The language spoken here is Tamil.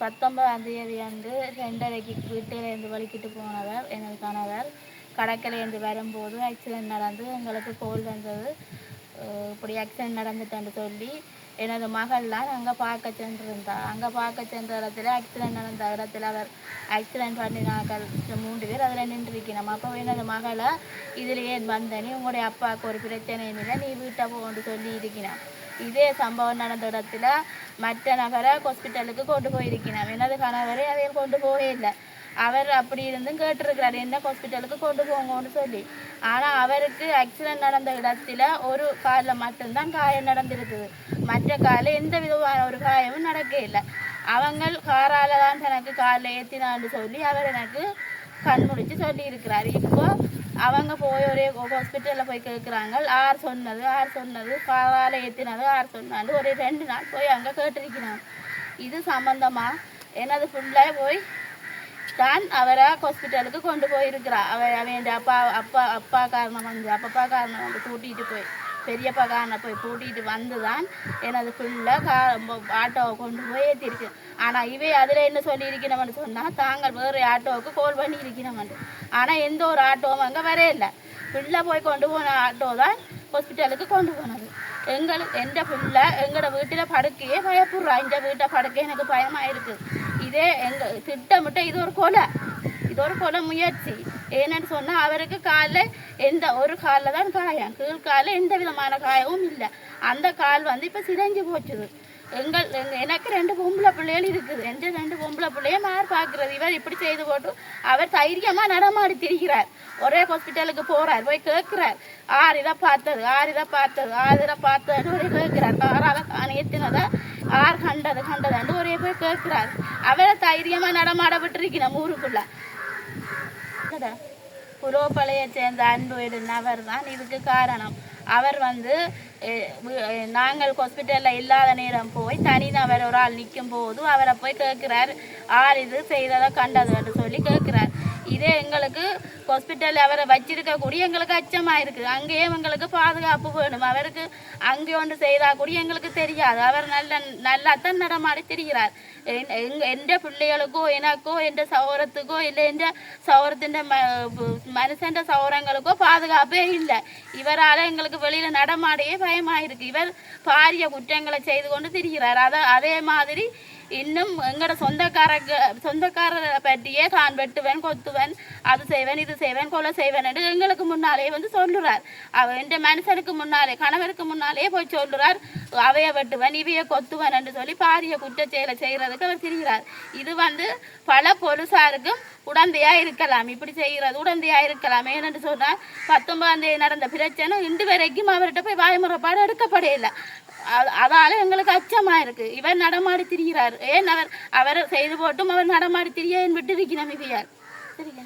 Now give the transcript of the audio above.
பத்தொன்பதாம் தேதி வந்து ரெண்டரைக்கு வீட்டிலேருந்து வலிக்கிட்டு போனவர் எனது கணவர். கடற்கரையிலேருந்து வரும்போது ஆக்சிடென்ட் நடந்து எங்களுக்கு கோல் வந்தது. இப்படி ஆக்சிடென்ட் நடந்துட்டேன்னு சொல்லி எனது மகள்லாம் அங்கே பார்க்க சென்றிருந்தார் அங்கே பார்க்க சென்ற இடத்துல ஆக்சிடென்ட் நடந்த இடத்துல அவர் ஆக்சிடென்ட் பண்ணினார்கள். மூன்று பேர் அதில் நின்றுருக்கணும். அப்போ எனது மகளை இதிலேயே வந்தேன் நீ உங்களுடைய அப்பாவுக்கு ஒரு பிரச்சனையும் இல்லை. நீ வீட்டை போன்னு சொல்லி இருக்கிறான். இதே சம்பவம் நடந்த இடத்துல மற்ற நகரை ஹாஸ்பிட்டலுக்கு கொண்டு போயிருக்கிறான். எனது கணவரை அவையில் கொண்டு போகவே இல்லை. அவர் அப்படி இருந்தும் கேட்டிருக்கிறார். என்ன ஹாஸ்பிட்டலுக்கு கொண்டு போங்கன்னு சொல்லி. ஆனால் அவருக்கு ஆக்சிடென்ட் நடந்த இடத்துல ஒரு காலில் மட்டும்தான் காயம் நடந்திருக்குது. மற்ற காலில் எந்த விதமான ஒரு காயமும் நடக்க இல்லை அவங்க காரால தான் எனக்கு காலில் ஏற்றினான்னு சொல்லி அவர் எனக்கு கண் முடிச்சு சொல்லி இப்போ அவங்க போய் ஒரே ஹாஸ்பிட்டலில் போய் கேட்குறாங்க ஆர் சொன்னது ஆர் சொன்னது காரால் ஏற்றினது ஆர் சொன்னது ஒரு ரெண்டு நாள் போய் அங்கே கேட்டிருக்கிறாங்க. இது சம்மந்தமாக எனது ஃபுல்லாக போய் தான் அவரை ஹாஸ்பிட்டலுக்கு கொண்டு போயிருக்கிறா. அவர் அவன் அப்பா அப்பா அப்பா காரணம் வந்து அப்பப்பா காரணம் வந்து கூட்டிகிட்டு போய் பெரியப்பா காரனை போய் கூட்டிகிட்டு வந்து தான் எனது ஃபுல்லாக கா ஆட்டோவை கொண்டு போய் ஏற்றிருக்கு ஆனால் இவை அதில் என்ன சொல்லியிருக்கணும்னு சொன்னால் தாங்கள் வேறு ஆட்டோவுக்கு கால் பண்ணி இருக்கணும்னு ஆனால் எந்த ஒரு ஆட்டோவும் அங்கே வரையில்லை. ஃபுல்லாக போய் கொண்டு போன ஆட்டோ தான் ஹாஸ்பிட்டலுக்கு கொண்டு போனது. எங்களுக்கு எந்த பிள்ளை எங்களோட வீட்டில் படுக்கையே பயப்படுறா. இந்த வீட்டை படுக்க எனக்கு பயமாக இருக்குது இதே எங்கள் திட்டமிட்ட இது ஒரு கொலை. இது ஒரு கொலை முயற்சி. ஏன்னு சொன்னால் அவருக்கு காலில் எந்த ஒரு காலில் தான் காயம். கீழ் காலில் எந்த விதமான காயமும் இல்லை. அந்த கால் வந்து இப்போ சிதைஞ்சு போச்சுது. எங்கள் எனக்கு ரெண்டு பொம்பளை பிள்ளைகள் இருக்குது. எந்த ரெண்டு பொம்பளை பிள்ளைய மார் பார்க்கறது. இவர் இப்படி செய்து போட்டு அவர் தைரியமாக நடமாடி திரிகிறார். ஒரே ஹாஸ்பிட்டலுக்கு போகிறார் போய் கேட்குறார். ஆறு இதை பார்த்தது ஆறு இதை பார்த்தது ஆறு இதை பார்த்ததுன்னு ஒரே கேட்கிறார். காணி காணியத்தினதை அவர் கண்டது கண்டதுன்னு ஒரே போய் கேட்கிறார். அவரை தைரியமா நடமாட விட்டுருக்கணும் ஊருக்குள்ள. புரோப்பலையை சேர்ந்த அன்பு நபர் தான் இதுக்கு காரணம். அவர் வந்து நாங்கள் ஹாஸ்பிட்டலில் இல்லாத நேரம் போய் தனிநபர் ஒரு ஆள் நிற்கும் போது அவரை போய் கேட்குறார். ஆள் இது செய்ததை கண்டதுன்னு சொல்லி கேட்குறார். இதே எங்களுக்கு ஹாஸ்பிட்டலில் அவரை வச்சிருக்கக்கூடிய எங்களுக்கு அச்சமாக இருக்குது அங்கேயும் எங்களுக்கு பாதுகாப்பு வேணும். அவருக்கு அங்கே ஒன்று செய்தா கூட எங்களுக்கு தெரியாது. அவர் நல்ல நல்லா தான் நடமாடி திரிகிறார். என்- எந்த பிள்ளைகளுக்கோ எனக்கோ எந்த சௌரத்துக்கோ இல்லை எந்த சௌரத்தின் ம மனுஷன் சௌரங்களுக்கோ பாதுகாப்பே இல்லை. இவரால் எங்களுக்கு வெளியில் நடமாடையே பயமாக இருக்குது இவர் பாரிய குற்றங்களை செய்து கொண்டு திரிகிறார். அதை அதே மாதிரி இன்னும் எங்களோட சொந்தக்காரங்க சொந்தக்காரரை பற்றியே தான் வெட்டுவேன் கொத்துவேன் அது செய்வேன் இது செய்வேன் கொலை செய்வேன் என்று எங்களுக்கு முன்னாலே வந்து சொல்லுறார். அவ இந்த மனுஷனுக்கு முன்னாலே கணவருக்கு முன்னாலே போய் சொல்லுறார். அவைய வெட்டுவேன் இவைய கொத்துவன் என்று சொல்லி பாரிய குற்றச் செயலை செய்கிறதுக்கு அவர் திரிகிறார். இது வந்து பல பொலிசாருக்கும் உடந்தையா இருக்கலாம் இப்படி செய்கிறது உடந்தையா இருக்கலாம் ஏனென்று சொன்னால் பத்தொன்பதாம் தேதி நடந்த பிரச்சனை இன்று வரைக்கும் அவர்கிட்ட போய் வாய்முறைப்பாடு எடுக்கப்படையில்லை அதால எங்களுக்கு அச்சமா இருக்கு இவர் நடமாடி திரிகிறார். ஏன் அவர் அவர் செய்து போட்டும் அவர் நடமாடி திரிய விட்டு இருக்கிறார் இவையார் சரியா?